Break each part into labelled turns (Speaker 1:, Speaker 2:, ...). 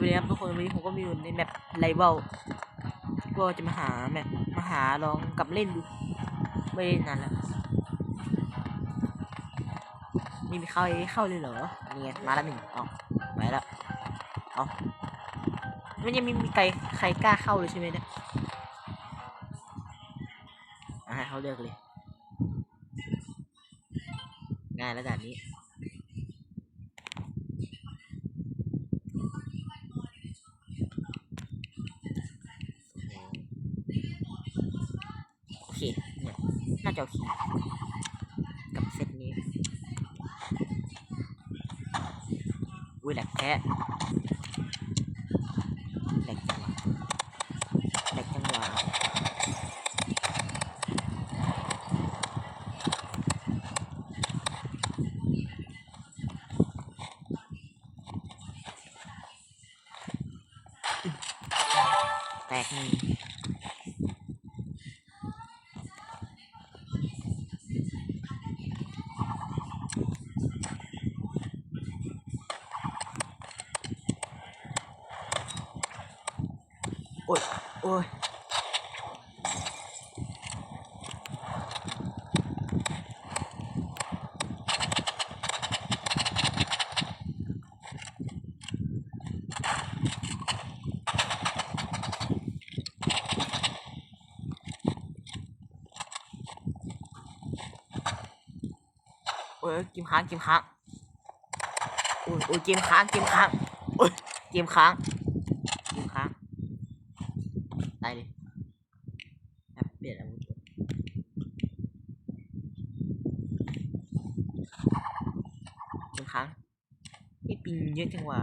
Speaker 1: สวัสดีครับทุกคนวันนี้ผมก็มีอยู่ในแมปไลเวลก็จะมาหาแมปมาหาลองกลับเล่นดู ไม่ได้นานแล้วนี่มีเข้าเข้าเลยเหรอนี่ไงมาแล้วหนึ่งเอาไปแล้วเอามันยังไมีมีใครใครกล้าเข้าเลยใช่ไหมเนี่ยอะให้เขาเลือกเลยง่ายแล้วด่านนี้ โอเค เนี่ย น่าจะโอเคกับเซตนี้อุ้ยแหลกแท้แหลกจังหวะแหลกจังหวะแตกหนึ่ง โอ้ย โอ้ย โอ้ยเก มค้างเกมค้างโอ้ยโอ้ยเกมค้างเกมค้างโอ้ยเกมค้างเกมค้างตายเลยเปลี่ยนอาวุธเกมค้างไอ้ปิงเยอะจังวะ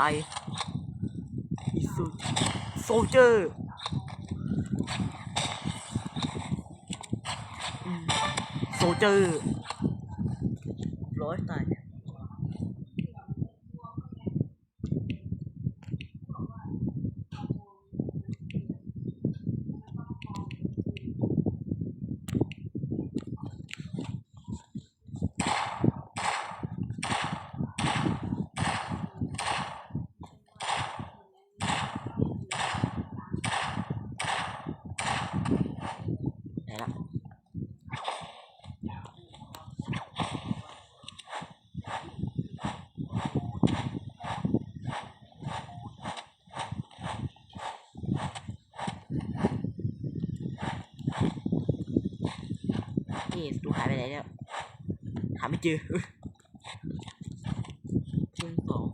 Speaker 1: ไซอิสูโซเจอร์โซเจอร์อยตายไหนละนี่ดู หายไปไหนเนี่ยหาไม่เจอเชิงสอง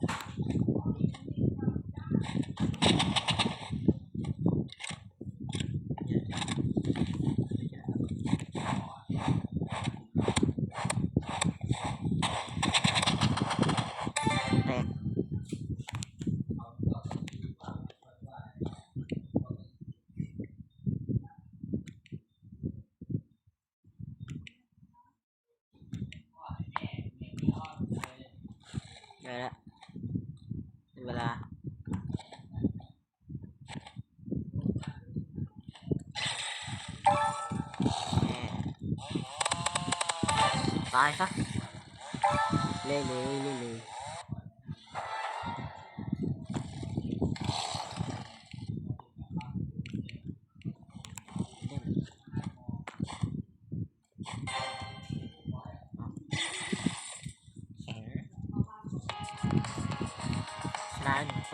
Speaker 1: แตก ได้แล้วถึงเวล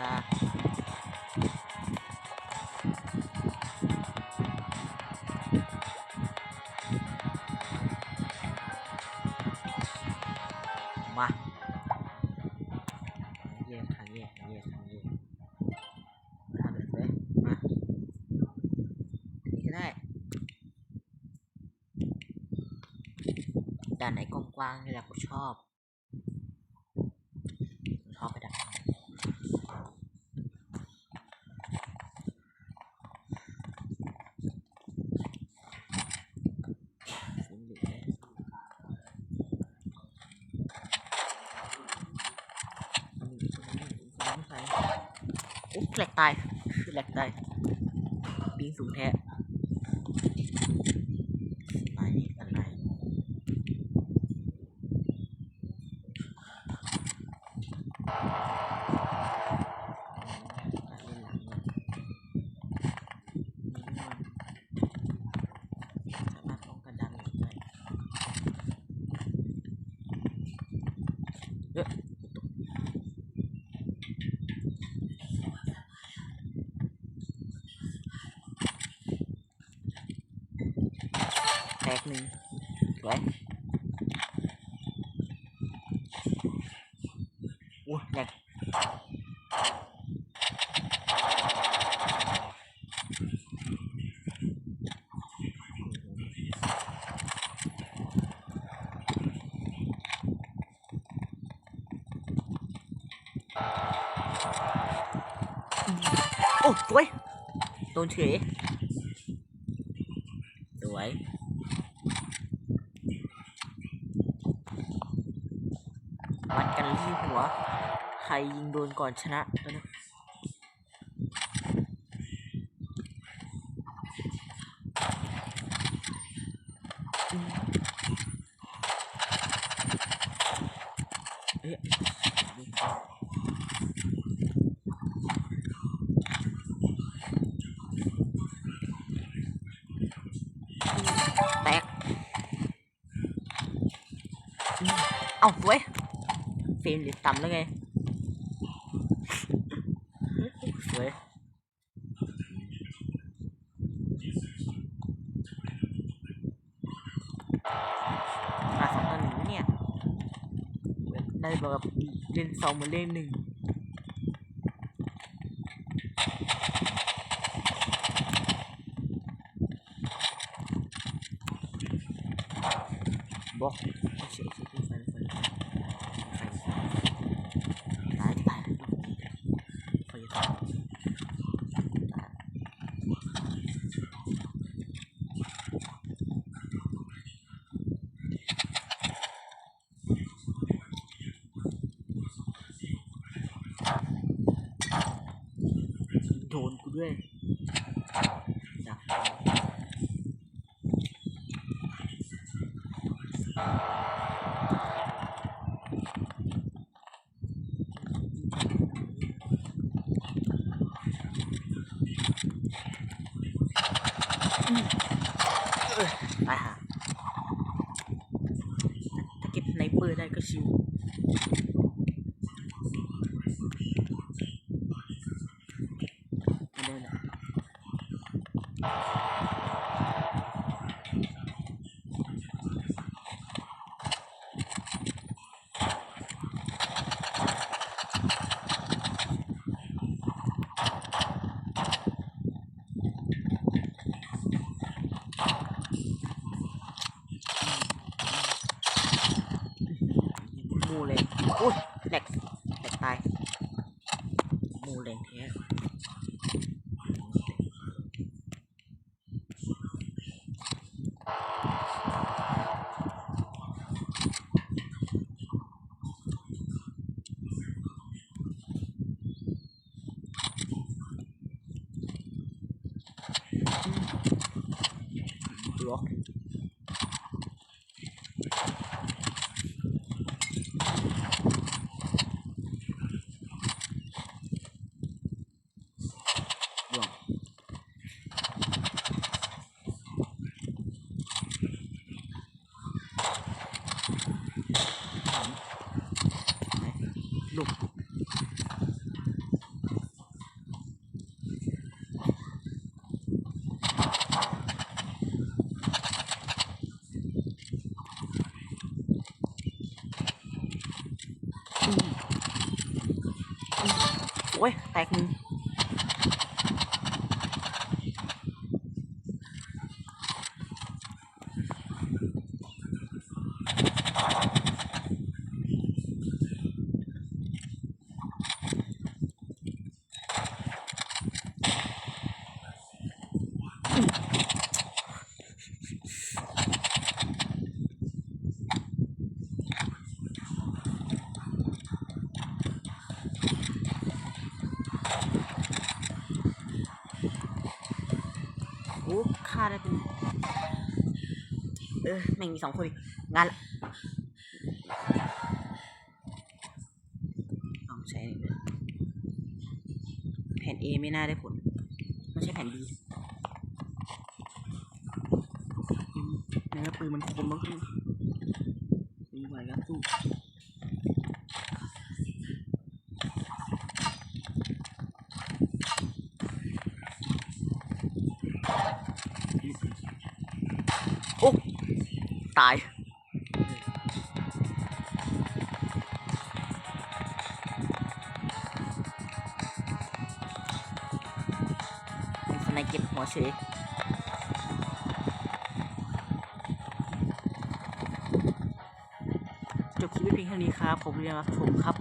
Speaker 1: นะหนึ่งตามาเย่ทางเย่ทางเย่ทางเย่ทางเดินเลยมานี่ได้ด้านไหนกว้างๆนี่แหละผมชอบ อุ๊บแหลกตายแหลกตายปีนสูงแท้ hợp này đó ui nhanh. Ôi chuối tôn chế chuối รยิงโดนก่อนชนะนะเอ๊ะเอาสวยเฟรมเหลือต่ำแล้วไง đấy à xong rồi nữa nè. Đây vừa lên sóng mới lên mình. Bóc sẽ gue nah. Ah. Ayan. lục ừ. ừ. ui tẹt. mình อแม่งมีสองคนงานลอาใช้นี่เลยแผ่น A ไม่น่าได้ผลไม่ใช่แผ่น B เนื้อปืนมันคมมากเลยมีไหวก็สู้โอ้ายมีสไนเก็บหัวเฉยจบคลิปไว้เพียงเท่านี้ครับ ผมเรียนรับชมครับ